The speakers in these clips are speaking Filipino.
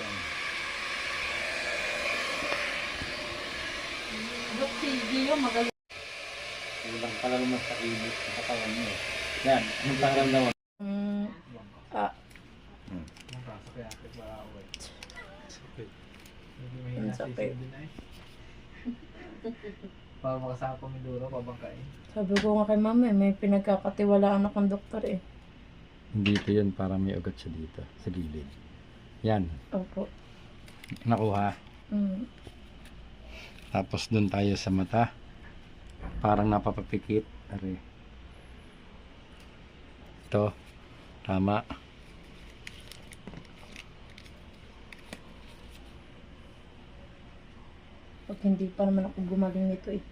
yan. Ba't si Gio magaling? Ilang pala naman sa ibig sa katawan. Eh. Yan, ang pakiramdaman. Mm, ah. Hmm. Ang sakit. Para makasama ko Mindoro, pabangkain. Sabi ko nga kay mama, eh, may pinagkakatiwalaan akong doktor eh. Dito yun, para may ugat siya dito, sa gilid. Yan, Opo. nakuha. Mm. Tapos doon tayo sa mata. Parang napapapikit. Are. Ito. Tama. Pag hindi pa naman ako gumaling nito eh.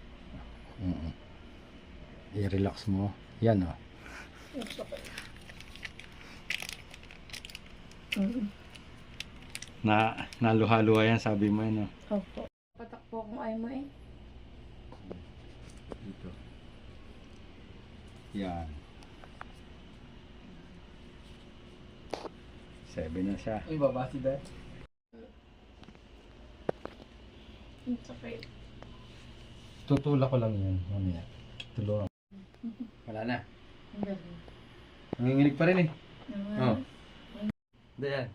Mm. I-relax mo. Yan oh. Ang sakit. Mm. Na, naluha-luha yan, sabi mo yan oh. Opo. Patakpo akong ay mo eh. Dito. Yan. Seven na siya. Uy, baba si Dad. Ang sakit. Tutulak ko lang yan. Mamaya. Tulungan. Wala na. Nanginginig pa rin eh. Naman. Oh. Hindi yan.